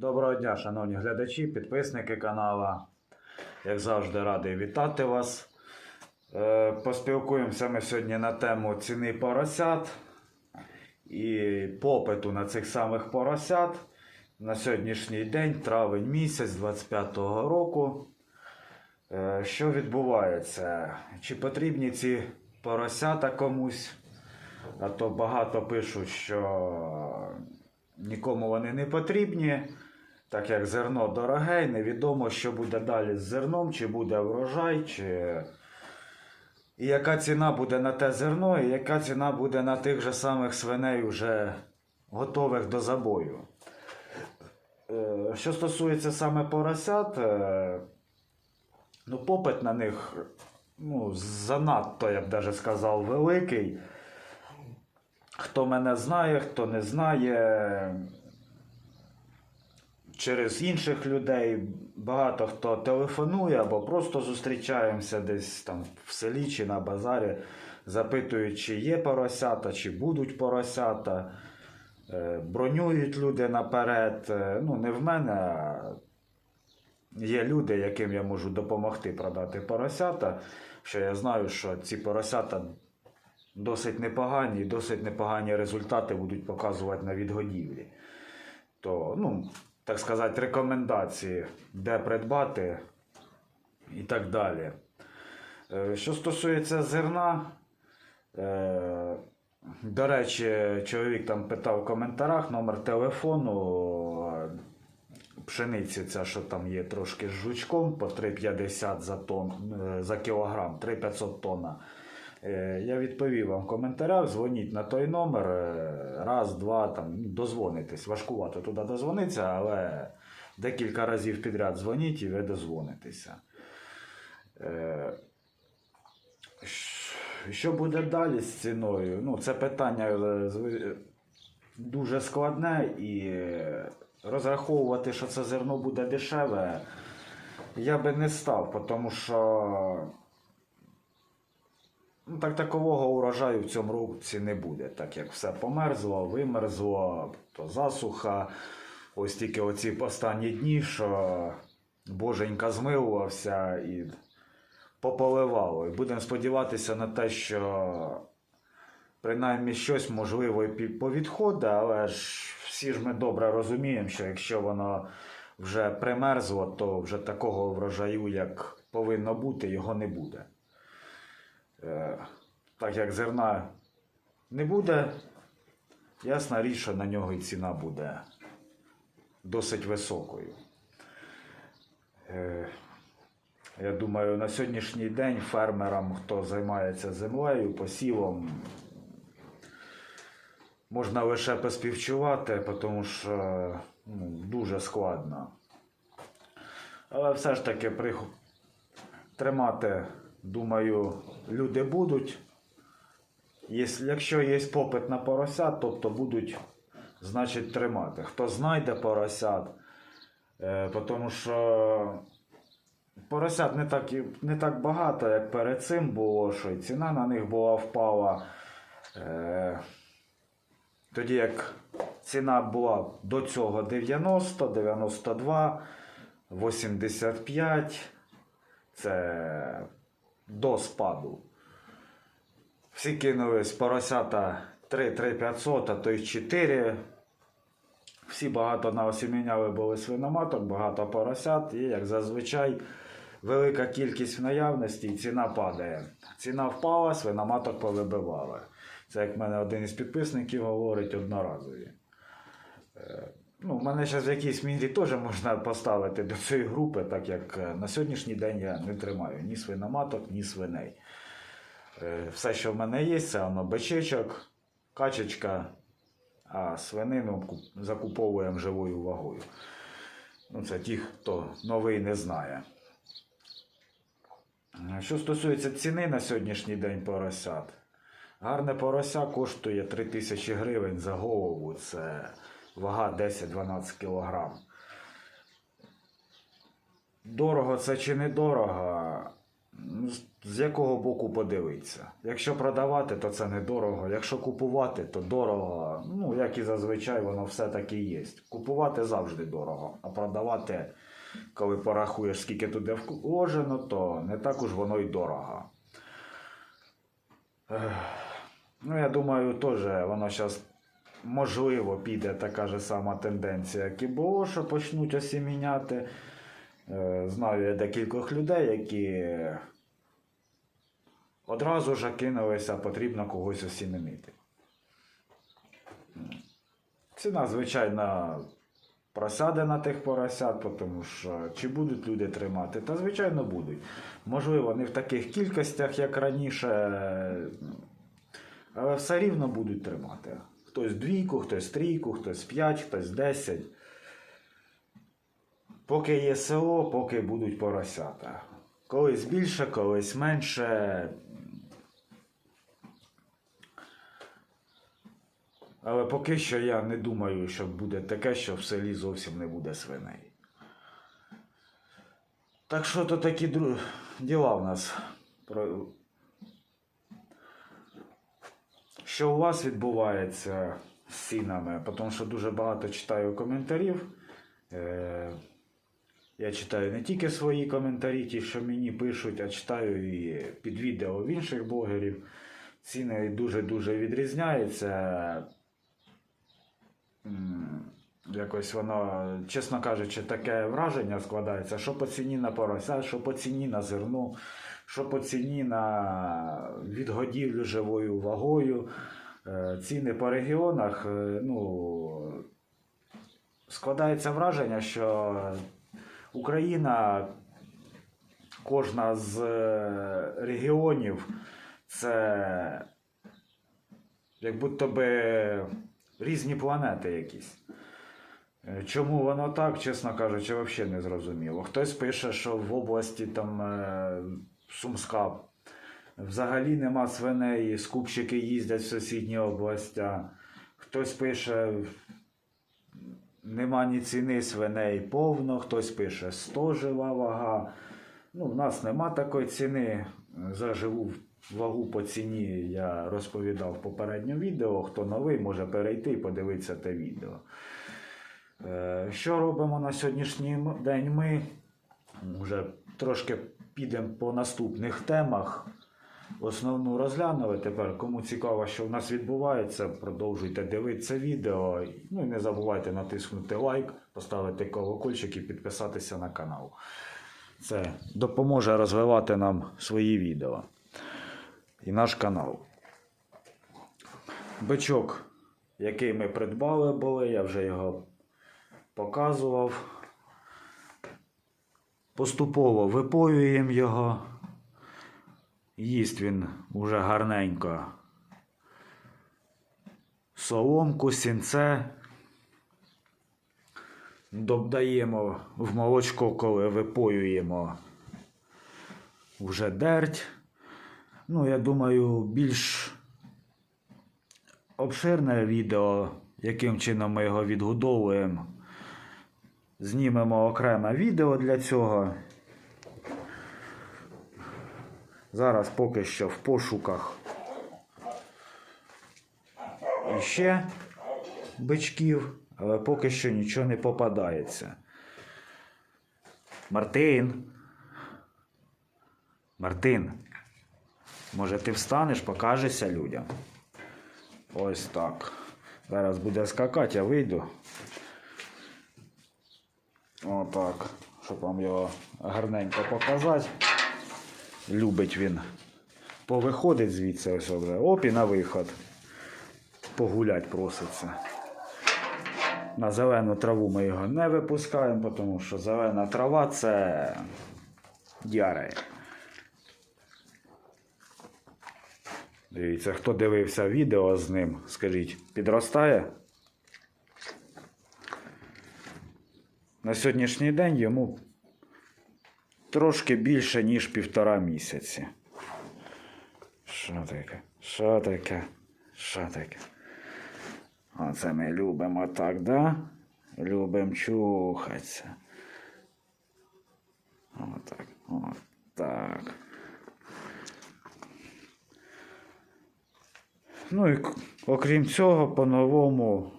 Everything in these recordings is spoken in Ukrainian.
Доброго дня, шановні глядачі, підписники канала. Як завжди, радий вітати вас. Е, Поспілкуємося ми сьогодні на тему ціни поросят і попиту на цих самих поросят. На сьогоднішній день, травень місяць 25-го року. Е, Що відбувається? Чи потрібні ці поросята комусь? А то багато пишуть, що нікому вони не потрібні, так як зерно дороге, і невідомо, що буде далі з зерном, чи буде врожай, чи і яка ціна буде на те зерно, і яка ціна буде на тих же самих свиней, вже готових до забою. Е, Що стосується саме поросят, е, ну, попит на них ну, занадто, я б даже сказав, великий. Хто мене знає, хто не знає. Через інших людей багато хто телефонує або просто зустрічаємося десь там в селі чи на базарі, запитують, чи є поросята, чи будуть поросята. Е, Бронюють люди наперед. Е, Ну, не в мене, а є люди, яким я можу допомогти продати поросята. Що я знаю, що ці поросята досить непогані і досить непогані результати будуть показувати на відгодівлі. То, ну, так сказати, рекомендації, де придбати і так далі. Е, Що стосується зерна, е, до речі, чоловік там питав в коментарях номер телефону. е, Пшениці, ця, що там є трошки з жучком по 3,50 за тон, за кілограм, 3,500 тонна. Е, Я відповів вам в коментарях, дзвоніть на той номер. е, Раз, два, там, ну, дозвонитесь. Важкувато туди дозвонитися, але декілька разів підряд дзвоніть і ви дозвонитеся. Е, Що буде далі з ціною? Ну, це питання дуже складне і розраховувати, що це зерно буде дешеве, я би не став, тому що так такового урожаю в цьому році не буде, так як все померзло, вимерзло, то засуха. Ось тільки оці останні дні, що боженька змилувався і пополивало. І будемо сподіватися на те, що принаймні щось можливо і повідходить, але ж всі ж ми добре розуміємо, що якщо воно вже примерзло, то вже такого врожаю, як повинно бути, його не буде. Е, Так як зерна не буде, ясна річ, що на нього і ціна буде досить високою. Е, Я думаю, на сьогоднішній день фермерам, хто займається землею, посівом, можна лише поспівчувати, тому що ну, дуже складно. Але все ж таки прих... тримати, думаю, люди будуть. Якщо є попит на поросят, тобто будуть, значить, тримати. Хто знайде поросят, е, тому що поросят не так, не так багато, як перед цим було, що і ціна на них була впала. Е, тоді як ціна була до цього 90, 92, 85, це до спаду. Всі кинулись поросята 3, 3 500, а то й 4. Всі багато наосіміняли були свиноматок, багато поросят, і як зазвичай велика кількість в наявності і ціна падає. Ціна впала, свиноматок повибивали. Це як в мене один із підписників говорить одноразові. Ну, мене зараз в якійсь мірі теж можна поставити до цієї групи, так як е, на сьогоднішній день я не тримаю ні свиноматок, ні свиней. Е, Все, що в мене є, це воно бичечок, качечка, а свинину закуповуємо живою вагою. Ну, це ті, хто новий не знає. Е, Що стосується ціни на сьогоднішній день поросят, гарне порося коштує 3 тисячі гривень за голову. Це вага 10-12 кілограм. Дорого це чи не дорого? Ну, З якого боку подивитися? Якщо продавати, то це недорого. Якщо купувати, то дорого. Ну, як і зазвичай, воно все таки є. Купувати завжди дорого, а продавати, коли порахуєш, скільки туди вложено, то не так уж воно й дорого. Ну, я думаю, теж воно зараз можливо піде така ж сама тенденція, як і було, що почнуть осіміняти. Е, Знаю я декількох людей, які одразу ж кинулися, потрібно когось осімінити. Ціна, звичайно, просяде на тих поросят, тому що чи будуть люди тримати? Та звичайно будуть. Можливо, не в таких кількостях, як раніше, але все рівно будуть тримати. Хтось двійку, хтось трійку, хтось п'ять, хтось десять. Поки є село, поки будуть поросята. Колись більше, колись менше. Але поки що я не думаю, що буде таке, що в селі зовсім не буде свиней. Так що то такі дру... діла в нас. Що у вас відбувається з цінами? Тому що дуже багато читаю коментарів. Е, я читаю не тільки свої коментарі, ті, що мені пишуть, а читаю і під відео в інших блогерів. Ціни дуже-дуже відрізняються. Якось воно, чесно кажучи, таке враження складається, що по ціні на порося, що по ціні на зерно, що по ціні на відгодівлю живою вагою. Е, Ціни по регіонах, е, ну, складається враження, що Україна, кожна з е, регіонів, це як будто би різні планети якісь. Е, Чому воно так, чесно кажучи, взагалі не зрозуміло. Хтось пише, що в області там е, Сумська взагалі нема свиней, скупщики їздять в сусідні області. Хтось пише, нема ні ціни свиней повно, хтось пише 100 жива вага. Ну, в нас нема такої ціни. За живу вагу по ціні я розповідав в попередньому відео. Хто новий, може перейти і подивитися те відео. Е, Що робимо на сьогоднішній день ми? Вже трошки підемо по наступних темах. Основну розглянули. Тепер, кому цікаво, що в нас відбувається, продовжуйте дивитися відео. Ну і не забувайте натиснути лайк, поставити колокольчик і підписатися на канал. Це допоможе розвивати нам свої відео і наш канал. Бичок, який ми придбали були, я вже його показував. Поступово випоюємо його. Їсть він уже гарненько. Соломку, сінце. Додаємо в молочко, коли випоюємо вже дерть. Ну, я думаю, більш обширне відео, яким чином ми його відгодовуємо. Знімемо окреме відео для цього. Зараз поки що в пошуках іще бичків, але поки що нічого не попадається. Мартин. Мартин. Може ти встанеш, покажешся людям? Ось так. Зараз буде скакати, я вийду. Отак. Щоб вам його гарненько показати. Любить він. Повиходить звідси ось вже. Оп і на виход. Погулять проситься. На зелену траву ми його не випускаємо, тому що зелена трава це діарея. Дивіться, хто дивився відео з ним, скажіть, підростає? На сьогоднішній день йому трошки більше, ніж півтора місяці. Що таке? Що таке? Що таке? Оце ми любимо так, да? Любимо чухатися. Отак. Отак. Ну і окрім цього, по-новому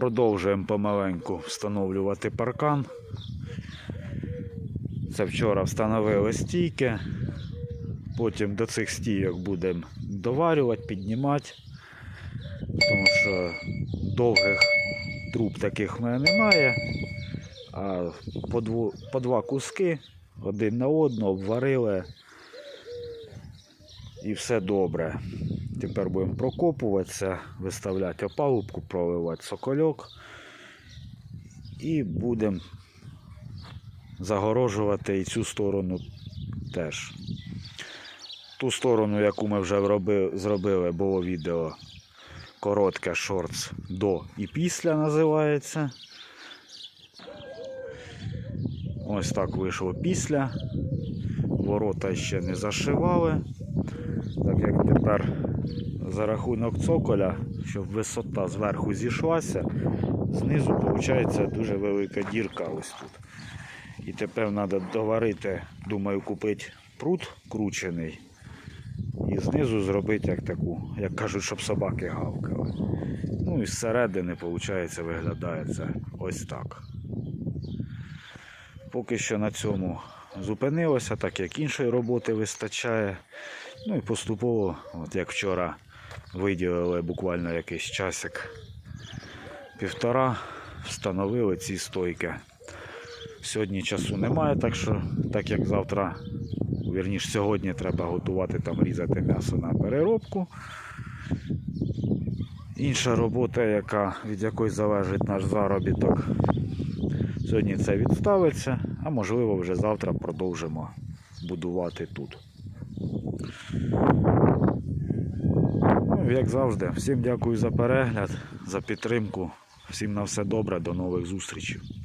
продовжуємо помаленьку встановлювати паркан. Це вчора встановили стійки. Потім до цих стійок будемо доварювати, піднімати. Тому що довгих труб таких в мене немає. А по, дву, по два куски один на одного обварили. І все добре. Тепер будемо прокопуватися, виставляти опалубку, проливати сокольок. І будемо загорожувати і цю сторону теж. Ту сторону, яку ми вже зробили, було відео коротке шортс до і після називається. Ось так вийшло після. Ворота ще не зашивали. Так як тепер за рахунок цоколя, щоб висота зверху зійшлася, знизу виходить дуже велика дірка ось тут. І тепер треба доварити, думаю, купити прут кручений. І знизу зробити як таку, як кажуть, щоб собаки гавкали. Ну і зсередини, виходить, виглядає це ось так. Поки що на цьому зупинилося, так як іншої роботи вистачає. Ну і поступово, от як вчора виділили буквально якийсь часик півтора, встановили ці стойки. Сьогодні часу немає, так що, так як завтра, вірніше сьогодні треба готувати там різати м'ясо на переробку. Інша робота, яка, від якої залежить наш заробіток, сьогодні це відставиться, а можливо вже завтра продовжимо будувати тут. Ну, як завжди, всім дякую за перегляд, за підтримку. Всім на все добре, до нових зустрічей.